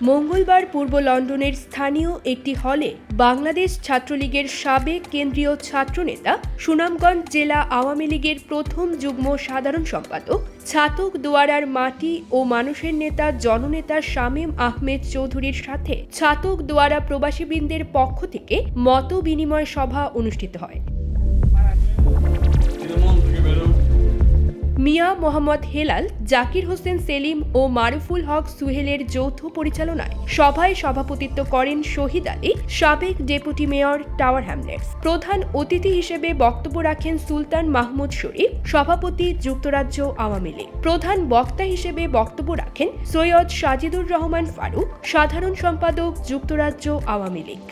মঙ্গলবার পূর্ব লন্ডনের স্থানীয় একটি হলে বাংলাদেশ ছাত্রলীগের সাবেক কেন্দ্রীয় ছাত্রনেতা সুনামগঞ্জ জেলা আওয়ামী লীগের প্রথম যুগ্ম সাধারণ সম্পাদক, ছাতক দুয়ারার মাটি ও মানুষের নেতা, জননেতা শামীম আহমেদ চৌধুরীর সাথে ছাতক দুয়ারা প্রবাসীবৃন্দের পক্ষ থেকে মত বিনিময় সভা অনুষ্ঠিত হয়। মিয়া মোহাম্মদ হেলাল, জাকির হোসেন সেলিম ও মারুফুল হক সুহেলের যৌথ পরিচালনায় সভায় সভাপতিত্ব করেন শহীদ আলী, সাবেক ডেপুটি মেয়র টাওয়ার হ্যামলেটস। প্রধান অতিথি হিসেবে বক্তব্য রাখেন সুলতান মাহমুদ শরীফ, সভাপতি যুক্তরাজ্য আওয়ামী লীগ। প্রধান বক্তা হিসেবে বক্তব্য রাখেন সৈয়দ সাজিদুর রহমান ফারুক, সাধারণ সম্পাদক যুক্তরাজ্য আওয়ামী লীগ।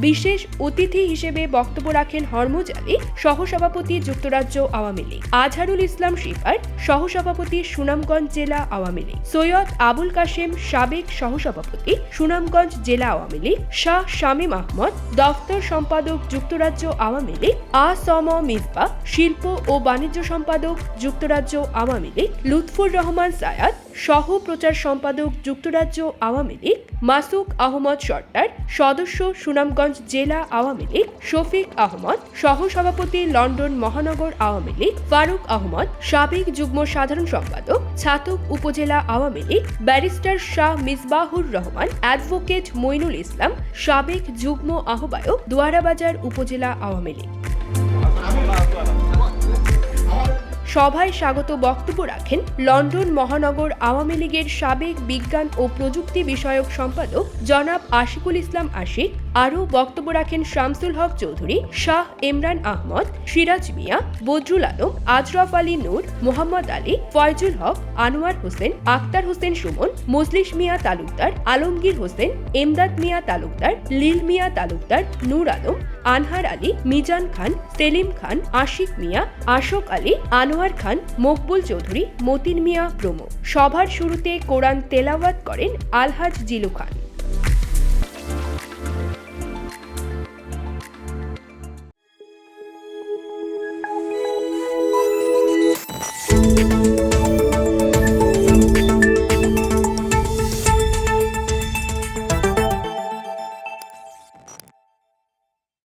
বিশেষ অতিথি হিসেবে বক্তব্য রাখেন হরমুজ আলী, সহসভাপতি যুক্তরাজ্য আওয়ামী লীগ, আজহারুল ইসলাম শিপার সহসভাপতি সুনামগঞ্জ জেলা আওয়ামী লীগ, সৈয়দ আবুল কাশেম সাবেক সহসভাপতি সুনামগঞ্জ জেলা আওয়ামী লীগ, শাহ শামীম আহমদ, দফতর সম্পাদক যুক্তরাজ্য আওয়ামী লীগ, আ সম মিসবা, শিল্প ও বাণিজ্য সম্পাদক যুক্তরাজ্য আওয়ামী লীগ, লুৎফুর রহমান সায়াদ সহ প্রচার সম্পাদক যুক্তরাজ্য আওয়ামী লীগ, মাসুক আহমদ সর্দার, সদস্য সুনামগঞ্জ জেলা আওয়ামী লীগ, শফিক আহমদ, সহসভাপতি লন্ডন মহানগর আওয়ামী লীগ, ফারুক আহমদ, সাবেক যুগ্ম সাধারণ সম্পাদক, ছাতক উপজেলা আওয়ামী লীগ, ব্যারিস্টার শাহ মিসবাহুর রহমান, অ্যাডভোকেট মইনুল ইসলাম, সাবেক যুগ্ম আহ্বায়ক দোয়ারাবাজার উপজেলা আওয়ামী লীগ। সভায় স্বাগত বক্তব্য রাখেন লন্ডন মহানগর আওয়ামী লীগের সাবেক বিজ্ঞান ও প্রযুক্তি বিষয়ক সম্পাদক জনাব আশিকুল ইসলাম আশিক আরও বক্তব্য রাখেন শামসুল হক চৌধুরী, শাহ ইমরান আহমদ, সিরাজ মিয়া, বদরুল আলম, আজরফ আলী নূর, মোহাম্মদ আলী, ফয়জুল হক, আনোয়ার হোসেন আক্তার হোসেন সুমন, মজলিস মিয়া তালুকদার, আলমগীর হোসেন এমদাদ মিয়া তালুকদার, লীল মিয়া তালুকদার, নূর আলম, আনহার আলী, মিজান খান, সেলিম খান, আশিক মিয়া, আশোক আলী, আনোয়ার খান, মকবুল চৌধুরী, মতিন মিয়া প্রমুখ। সভার শুরুতে কোরআন তেলাওয়াত করেন আলহাজ জিলু খান।